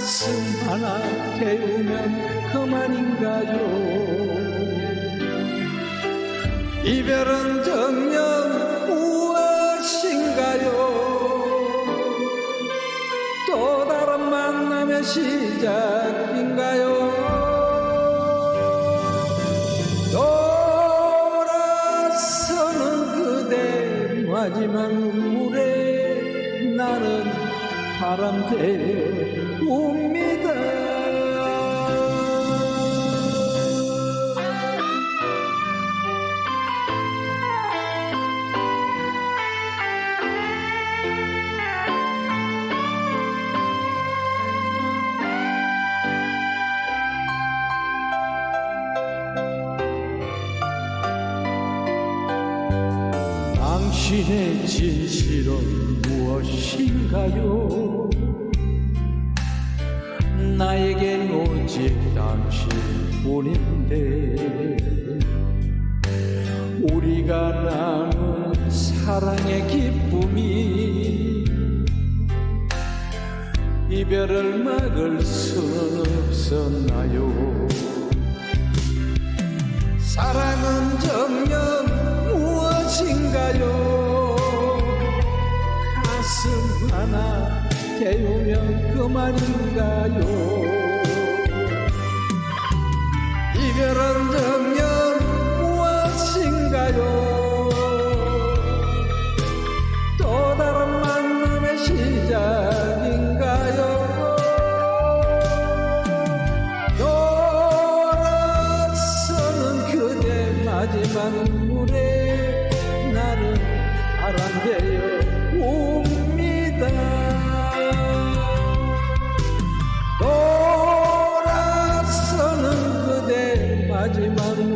가슴 하나 태우면 그만인가요? 이별은 정녕 무엇인가요? 또 다른 만남의 시작인가요? 돌아서는 그대 마지막 눈물에 나는 바람 되어 웁니다 당신의 진실은 무엇인가요? 나에겐 오직 당신뿐인데 우리가 나눈 사랑의 기쁨이 이별을 막을 수는 없었나요? 태우면 그만인가요? 정녕 무엇인가요? 또 다른 만남의 시작인가요? 돌아서는 그대 마지막 눈물에 나는 바람 되어 그대